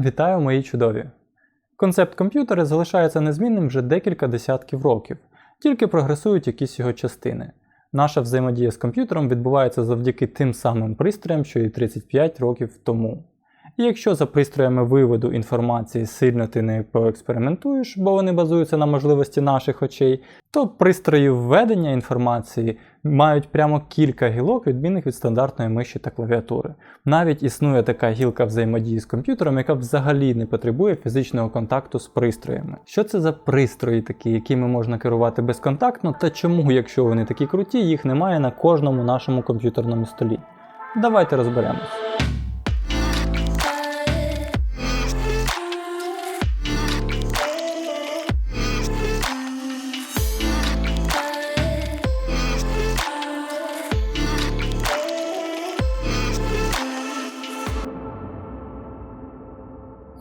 Вітаю, мої чудові! Концепт комп'ютера залишається незмінним вже декілька десятків років, тільки прогресують якісь його частини. Наша взаємодія з комп'ютером відбувається завдяки тим самим пристроям, що і 35 років тому. І якщо за пристроями виводу інформації сильно ти не поекспериментуєш, бо вони базуються на можливості наших очей, то пристрої введення інформації мають прямо кілька гілок, відмінних від стандартної миші та клавіатури. Навіть існує така гілка взаємодії з комп'ютером, яка взагалі не потребує фізичного контакту з пристроями. Що це за пристрої такі, якими можна керувати безконтактно, та чому, якщо вони такі круті, їх немає на кожному нашому комп'ютерному столі? Давайте розберемось.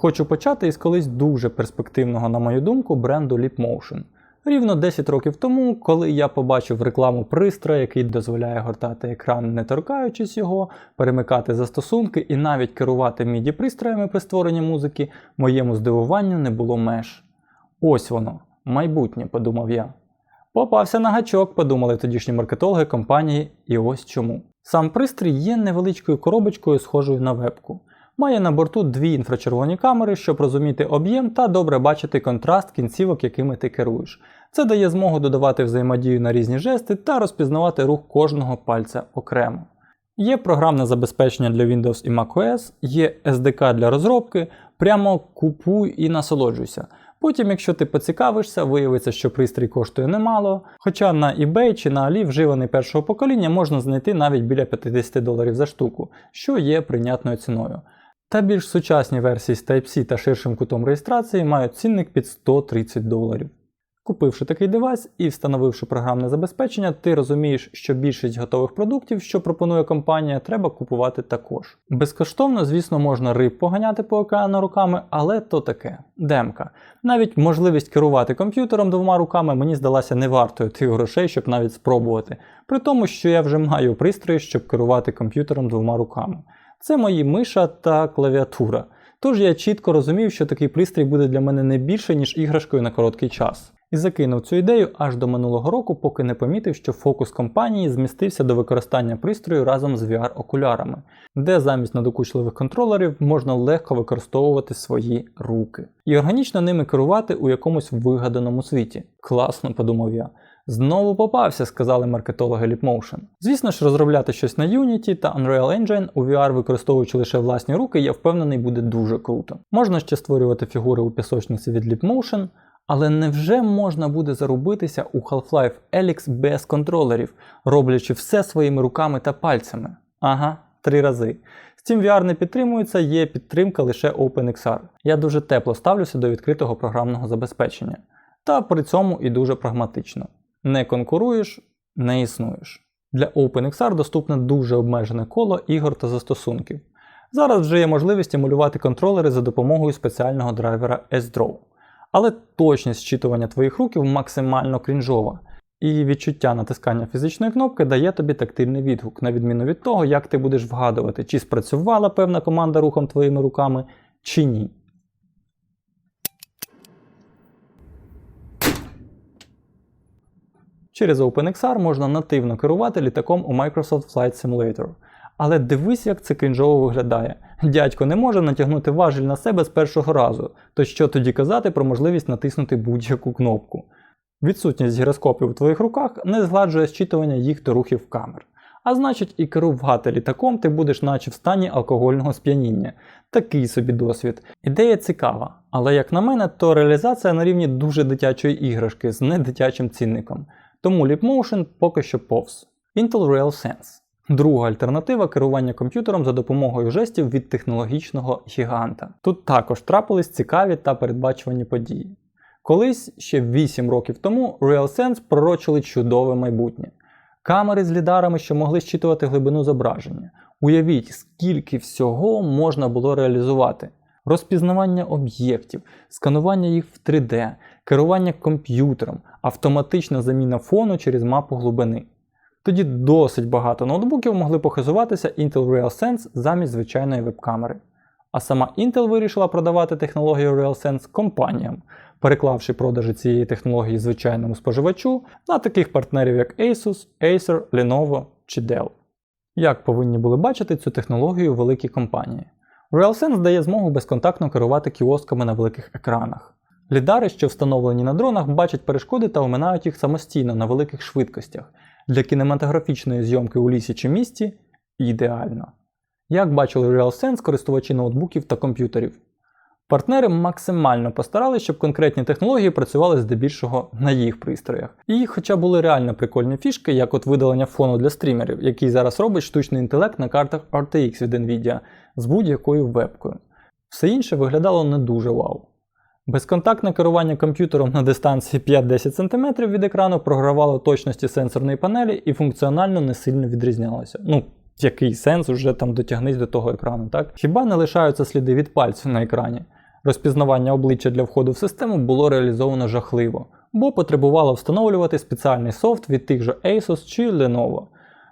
Хочу почати із колись дуже перспективного, на мою думку, бренду Leapmotion. Рівно 10 років тому, коли я побачив рекламу пристрою, який дозволяє гортати екран, не торкаючись його, перемикати застосунки і навіть керувати MIDI пристроями при створенні музики, моєму здивуванню не було меж. Ось воно, майбутнє, подумав я. Попався на гачок, подумали тодішні маркетологи компанії, і ось чому. Сам пристрій є невеличкою коробочкою, схожою на вебку. Має на борту дві інфрачервоні камери, щоб розуміти об'єм та добре бачити контраст кінцівок, якими ти керуєш. Це дає змогу додавати взаємодію на різні жести та розпізнавати рух кожного пальця окремо. Є програмне забезпечення для Windows і macOS, є SDK для розробки, прямо купуй і насолоджуйся. Потім, якщо ти поцікавишся, виявиться, що пристрій коштує немало, хоча на eBay чи на Ali вживаний першого покоління можна знайти навіть біля 50 доларів за штуку, що є прийнятною ціною. Та більш сучасні версії з Type-C та ширшим кутом реєстрації мають цінник під 130 доларів. Купивши такий девайс і встановивши програмне забезпечення, ти розумієш, що більшість готових продуктів, що пропонує компанія, треба купувати також. Безкоштовно, звісно, можна риб поганяти по океану руками, але то таке демка. Навіть можливість керувати комп'ютером двома руками мені здалася не вартою тих грошей, щоб навіть спробувати, при тому, що я вже маю пристрої, щоб керувати комп'ютером двома руками. Це мої миша та клавіатура. Тож я чітко розумів, що такий пристрій буде для мене не більше, ніж іграшкою на короткий час. І закинув цю ідею аж до минулого року, поки не помітив, що фокус компанії змістився до використання пристрою разом з VR-окулярами, де замість надокучливих контролерів можна легко використовувати свої руки і органічно ними керувати у якомусь вигаданому світі. Класно, подумав я. Знову попався, сказали маркетологи Leapmotion. Звісно ж, розробляти щось на Unity та Unreal Engine у VR, використовуючи лише власні руки, я впевнений, буде дуже круто. Можна ще створювати фігури у пісочниці від Leapmotion, але невже можна буде зарубитися у Half-Life Alyx без контролерів, роблячи все своїми руками та пальцями? Ага, три рази. Steam VR не підтримується, є підтримка лише OpenXR. Я дуже тепло ставлюся до відкритого програмного забезпечення. Та при цьому і дуже прагматично. Не конкуруєш, не існуєш. Для OpenXR доступне дуже обмежене коло ігор та застосунків. Зараз вже є можливість емулювати контролери за допомогою спеціального драйвера S-Draw. Але точність зчитування твоїх руків максимально крінжова, і відчуття натискання фізичної кнопки дає тобі тактильний відгук, на відміну від того, як ти будеш вгадувати, чи спрацювала певна команда рухом твоїми руками, чи ні. Через OpenXR можна нативно керувати літаком у Microsoft Flight Simulator. Але дивись, як це крінжово виглядає. Дядько не може натягнути важіль на себе з першого разу, то що тоді казати про можливість натиснути будь-яку кнопку. Відсутність гіроскопів у твоїх руках не згладжує зчитування їх до рухів камер. А значить, і керувати літаком ти будеш наче в стані алкогольного сп'яніння. Такий собі досвід. Ідея цікава, але як на мене, то реалізація на рівні дуже дитячої іграшки з недитячим цінником. Тому Leapmotion поки що повз. Intel RealSense. Друга альтернатива керування комп'ютером за допомогою жестів від технологічного гіганта. Тут також трапились цікаві та передбачувані події. Колись, ще 8 років тому, RealSense пророчили чудове майбутнє. Камери з лідарами, що могли щитувати глибину зображення. Уявіть, скільки всього можна було реалізувати. Розпізнавання об'єктів, сканування їх в 3D, керування комп'ютером, автоматична заміна фону через мапу глибини. Тоді досить багато ноутбуків могли похизуватися Intel RealSense замість звичайної веб-камери. А сама Intel вирішила продавати технологію RealSense компаніям, переклавши продажі цієї технології звичайному споживачу на таких партнерів як Asus, Acer, Lenovo чи Dell. Як повинні були бачити цю технологію великі компанії? RealSense дає змогу безконтактно керувати кіосками на великих екранах. Лідари, що встановлені на дронах, бачать перешкоди та оминають їх самостійно на великих швидкостях. Для кінематографічної зйомки у лісі чи місті ідеально. Як бачили RealSense користувачі ноутбуків та комп'ютерів. Партнери максимально постаралися, щоб конкретні технології працювали здебільшого на їх пристроях. І хоча були реально прикольні фішки, як от видалення фону для стрімерів, який зараз робить штучний інтелект на картах RTX від Nvidia з будь-якою вебкою. Все інше виглядало не дуже вау. Безконтактне керування комп'ютером на дистанції 5-10 см від екрану програвало точності сенсорної панелі і функціонально не сильно відрізнялося. Ну, який сенс уже там дотягнись до того екрану, так? Хіба не лишаються сліди від пальців на екрані? Розпізнавання обличчя для входу в систему було реалізовано жахливо, бо потребувало встановлювати спеціальний софт від тих же Asus чи Lenovo.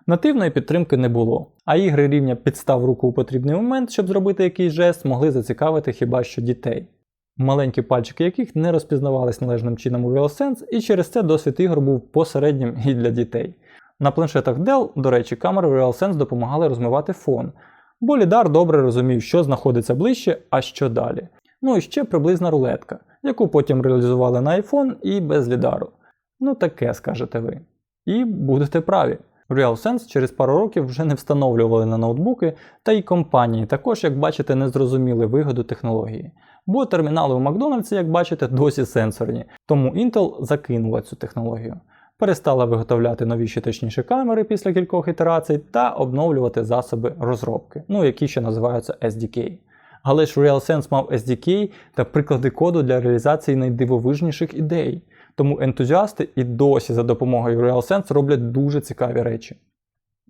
Нативної підтримки не було, а ігри рівня підстав руку у потрібний момент, щоб зробити якийсь жест, могли зацікавити хіба що дітей. Маленькі пальчики яких не розпізнавались належним чином у RealSense, і через це досвід ігор був посереднім і для дітей. На планшетах Dell, до речі, камери RealSense допомагали розмивати фон, бо лідар добре розумів, що знаходиться ближче, а що далі. Ну і ще приблизна рулетка, яку потім реалізували на iPhone і без лідару. Ну таке скажете ви. І будете праві. RealSense через пару років вже не встановлювали на ноутбуки, та й компанії також, як бачите, не зрозуміли вигоду технології. Бо термінали у Макдональдсі, як бачите, досі сенсорні, тому Intel закинула цю технологію. Перестала виготовляти новіші точніші камери після кількох ітерацій та обновлювати засоби розробки, ну які ще називаються SDK. Але ж RealSense мав SDK та приклади коду для реалізації найдивовижніших ідей. Тому ентузіасти і досі за допомогою RealSense роблять дуже цікаві речі.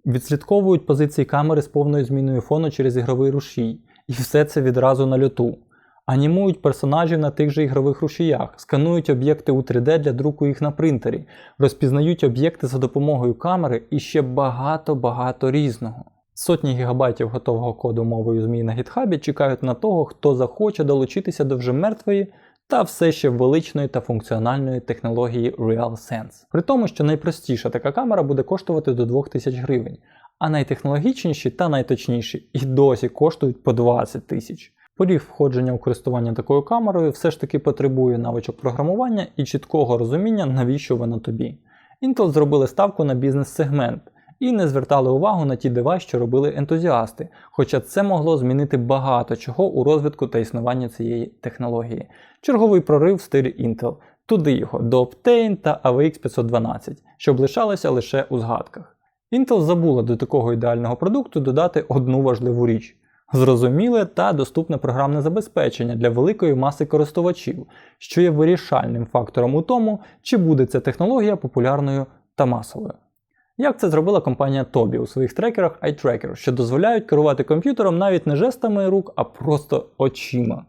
Відслідковують позиції камери з повною зміною фону через ігровий рушій, і все це відразу на льоту. Анімують персонажів на тих же ігрових рушіях, сканують об'єкти у 3D для друку їх на принтері, розпізнають об'єкти за допомогою камери і ще багато-багато різного. Сотні гігабайтів готового коду мовою ЗМІ на гітхабі чекають на того, хто захоче долучитися до вже мертвої та все ще величної та функціональної технології RealSense. При тому, що найпростіша така камера буде коштувати до 2000 гривень, а найтехнологічніші та найточніші і досі коштують по 20 тисяч. Поріг входження у користування такою камерою все ж таки потребує навичок програмування і чіткого розуміння, навіщо вона тобі. Intel зробили ставку на бізнес-сегмент і не звертали увагу на ті девайс, що робили ентузіасти, хоча це могло змінити багато чого у розвитку та існуванні цієї технології. Черговий прорив в стилі Intel, туди його до Optane та AVX 512, щоб лишалося лише у згадках. Intel забула до такого ідеального продукту додати одну важливу річ. Зрозуміле та доступне програмне забезпечення для великої маси користувачів, що є вирішальним фактором у тому, чи буде ця технологія популярною та масовою. Як це зробила компанія Tobii у своїх трекерах iTracker, що дозволяють керувати комп'ютером навіть не жестами рук, а просто очима.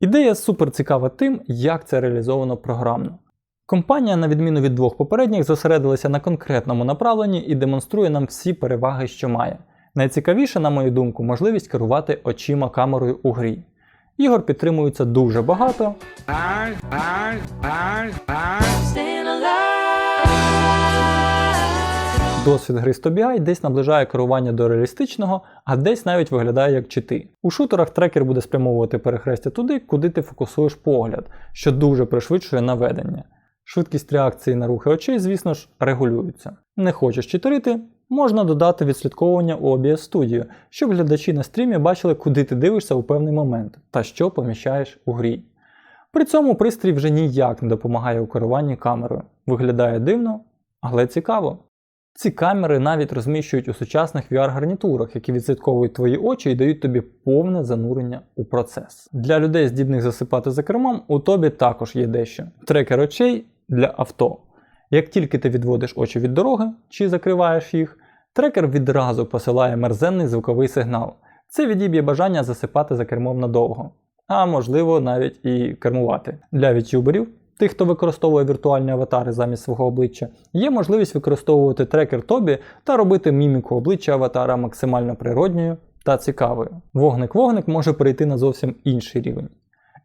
Ідея супер цікава тим, як це реалізовано програмно. Компанія, на відміну від двох попередніх, зосередилася на конкретному направленні і демонструє нам всі переваги, що має. Найцікавіше, на мою думку, можливість керувати очима камерою у грі. Ігор підтримується дуже багато, Досвід гри з TobiEye десь наближає керування до реалістичного, а десь навіть виглядає як чити. У шутерах трекер буде спрямовувати перехрестя туди, куди ти фокусуєш погляд, що дуже пришвидшує наведення. Швидкість реакції на рухи очей, звісно ж, регулюється. Не хочеш читерити, можна додати відслідковування у OBS Studio, щоб глядачі на стрімі бачили, куди ти дивишся у певний момент та що поміщаєш у грі. При цьому пристрій вже ніяк не допомагає у керуванні камерою. Виглядає дивно, але цікаво. Ці камери навіть розміщують у сучасних VR-гарнітурах, які відслідковують твої очі і дають тобі повне занурення у процес. Для людей, здібних засипати за кермом, у тобі також є дещо. Трекер очей для авто. Як тільки ти відводиш очі від дороги чи закриваєш їх, трекер відразу посилає мерзенний звуковий сигнал. Це відіб'є бажання засипати за кермом надовго, а можливо навіть і кермувати. Для вітюберів тих, хто використовує віртуальні аватари замість свого обличчя, є можливість використовувати трекер Тобі та робити міміку обличчя аватара максимально природньою та цікавою. Вогник-вогник може перейти на зовсім інший рівень.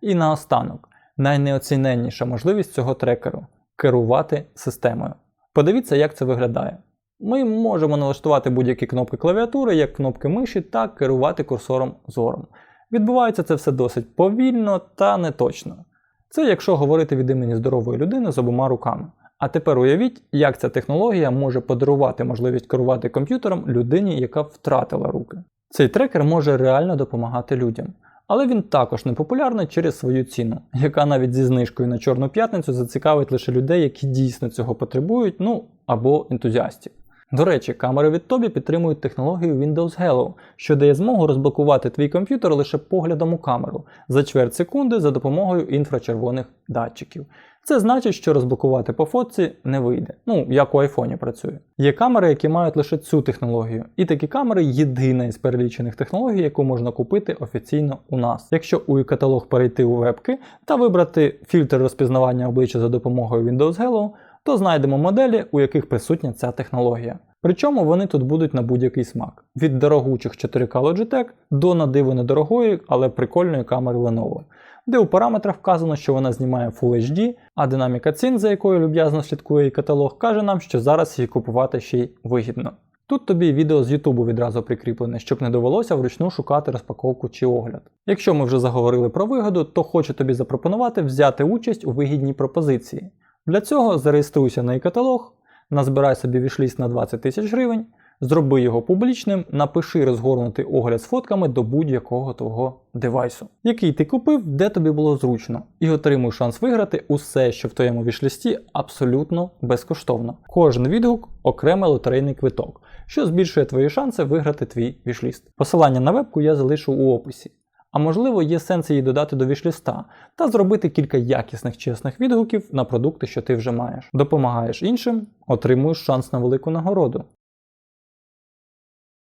І наостанок, найнеоціненніша можливість цього трекеру керувати системою. Подивіться, як це виглядає. Ми можемо налаштувати будь-які кнопки клавіатури, як кнопки миші, та керувати курсором зором. Відбувається це все досить повільно та неточно. Це якщо говорити від імені здорової людини з обома руками. А тепер уявіть, як ця технологія може подарувати можливість керувати комп'ютером людині, яка втратила руки. Цей трекер може реально допомагати людям, але він також непопулярний через свою ціну, яка навіть зі знижкою на Чорну п'ятницю зацікавить лише людей, які дійсно цього потребують, ну або ентузіастів. До речі, камери від Тобі підтримують технологію Windows Hello, що дає змогу розблокувати твій комп'ютер лише поглядом у камеру за чверть секунди за допомогою інфрачервоних датчиків. Це значить, що розблокувати по фотці не вийде. Ну, як у айфоні працює. Є камери, які мають лише цю технологію. І такі камери єдина із перелічених технологій, яку можна купити офіційно у нас. Якщо у каталог перейти у вебки та вибрати фільтр розпізнавання обличчя за допомогою Windows Hello, то знайдемо моделі, у яких присутня ця технологія. Причому вони тут будуть на будь-який смак: від дорогучих 4K Logitech до на диво недорогої, але прикольної камери Lenovo, де у параметрах вказано, що вона знімає Full HD, а динаміка цін, за якою люб'язно слідкує її каталог, каже нам, що зараз її купувати ще й вигідно. Тут тобі відео з Ютубу відразу прикріплене, щоб не довелося вручну шукати розпаковку чи огляд. Якщо ми вже заговорили про вигоду, то хочу тобі запропонувати взяти участь у вигідній пропозиції. Для цього зареєструйся на e-каталог, назбирай собі вішліст на 20 тисяч гривень, зроби його публічним, напиши розгорнутий огляд з фотками до будь-якого твого девайсу, який ти купив, де тобі було зручно, і отримуй шанс виграти усе, що в твоєму вішлісті, абсолютно безкоштовно. Кожен відгук окремий лотерейний квиток, що збільшує твої шанси виграти твій вішліст. Посилання на вебку я залишу у описі. А можливо, є сенс її додати до вішліста та зробити кілька якісних чесних відгуків на продукти, що ти вже маєш. Допомагаєш іншим, отримуєш шанс на велику нагороду.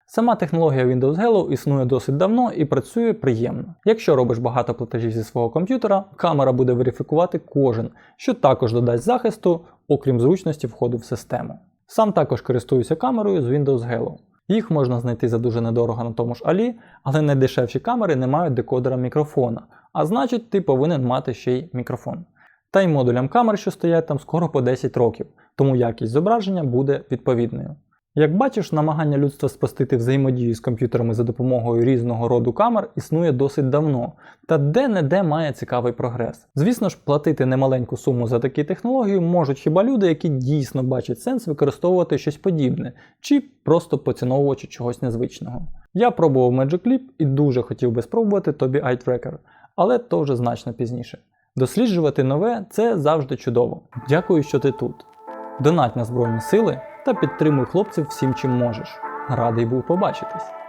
Сама технологія Windows Hello існує досить давно і працює приємно. Якщо робиш багато платежів зі свого комп'ютера, камера буде верифікувати кожен, що також додасть захисту, окрім зручності входу в систему. Сам також користуюся камерою з Windows Hello. Їх можна знайти за дуже недорого на тому ж Алі, але найдешевші камери не мають декодера мікрофона, а значить ти повинен мати ще й мікрофон. Та й модулям камер, що стоять там скоро по 10 років, тому якість зображення буде відповідною. Як бачиш, намагання людства спростити взаємодію з комп'ютерами за допомогою різного роду камер існує досить давно, та де-не-де має цікавий прогрес. Звісно ж, платити немаленьку суму за такі технології можуть хіба люди, які дійсно бачать сенс використовувати щось подібне, чи просто поціновувачі чогось незвичного. Я пробував Magic Leap і дуже хотів би спробувати Eye Tracker, але то вже значно пізніше. Досліджувати нове це завжди чудово. Дякую, що ти тут. Донать на Збройні Сили та підтримуй хлопців всім, чим можеш. Радий був побачитись.